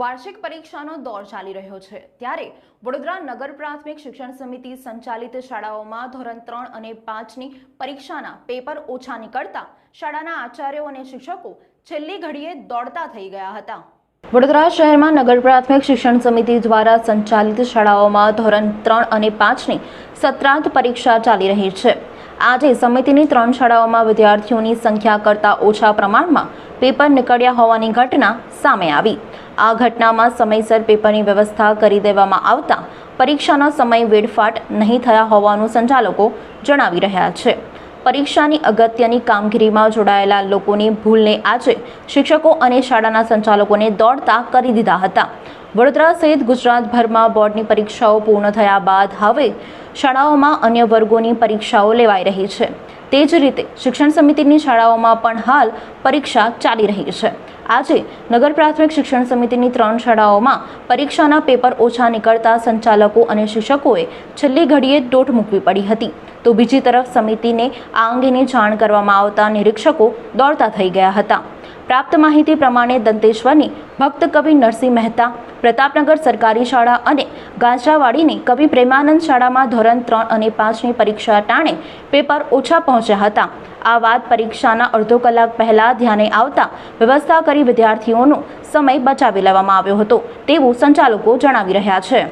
વાર્ષિક પરીક્ષાનો દોર ચાલી રહ્યો છે. ત્યારે વડોદરા નગર પ્રાથમિક શિક્ષણ સમિતિ સંચાલિત શાળાઓમાં ધોરણ ત્રણ અને પાંચની પરીક્ષાના પેપર ઓછા નીકળતા શાળાના આચાર્યો અને શિક્ષકો છેલ્લી ઘડીએ દોડતા થઈ ગયા હતા. વડોદરા શહેરમાં નગર પ્રાથમિક શિક્ષણ સમિતિ દ્વારા સંચાલિત શાળાઓમાં ધોરણ ત્રણ અને પાંચની સત્રાંત પરીક્ષા ચાલી રહી છે. આજે સમિતિની ત્રણ શાળાઓમાં વિદ્યાર્થીઓની સંખ્યા કરતાં ઓછા પ્રમાણમાં પેપર નીકળ્યા હોવાની ઘટના સામે આવી. આ ઘટનામાં સમયસર પેપરની વ્યવસ્થા કરી દેવામાં આવતા પરીક્ષાનો સમય વેડફાટ નહીં થયા હોવાનું સંચાલકો જણાવી રહ્યા છે. પરીક્ષાની અગત્યની કામગીરીમાં જોડાયેલા લોકોની ભૂલને આજે શિક્ષકો અને શાળાના સંચાલકોને દોડતા કરી દીધા હતા. વડોદરા સહિત ગુજરાતભરમાં બોર્ડની પરીક્ષાઓ પૂર્ણ થયા બાદ હવે શાળાઓમાં અન્ય વર્ગોની પરીક્ષાઓ લેવાઈ રહી છે. તે જ રીતે શિક્ષણ સમિતિની શાળાઓમાં પણ હાલ પરીક્ષા ચાલી રહી છે. આજે નગર પ્રાથમિક શિક્ષણ સમિતિની ત્રણ શાળાઓમાં પરીક્ષાના પેપર ઓછા નીકળતા સંચાલકો અને શિક્ષકોએ છેલ્લી ઘડીએ દોટ મૂકવી પડી હતી. તો બીજી તરફ સમિતિને આ અંગેની જાણ કરવામાં આવતા નિરીક્ષકો દોડતા થઈ ગયા હતા. પ્રાપ્ત માહિતી પ્રમાણે દંતેશ્વરની ભક્ત કવિ નરસિંહ મહેતા, પ્રતાપનગર સરકારી શાળા અને ગાજરાવાડીની કવિ પ્રેમાનંદ શાળામાં ધોરણ ત્રણ અને પાંચની પરીક્ષા ટાણે પેપર ઓછા પહોંચ્યા હતા. આ વાત પરીક્ષાના અડધો કલાક પહેલાં ધ્યાને આવતા વ્યવસ્થા કરી વિદ્યાર્થીઓનો સમય બચાવી લેવામાં આવ્યો હતો, તેવું સંચાલકો જણાવી રહ્યા છે.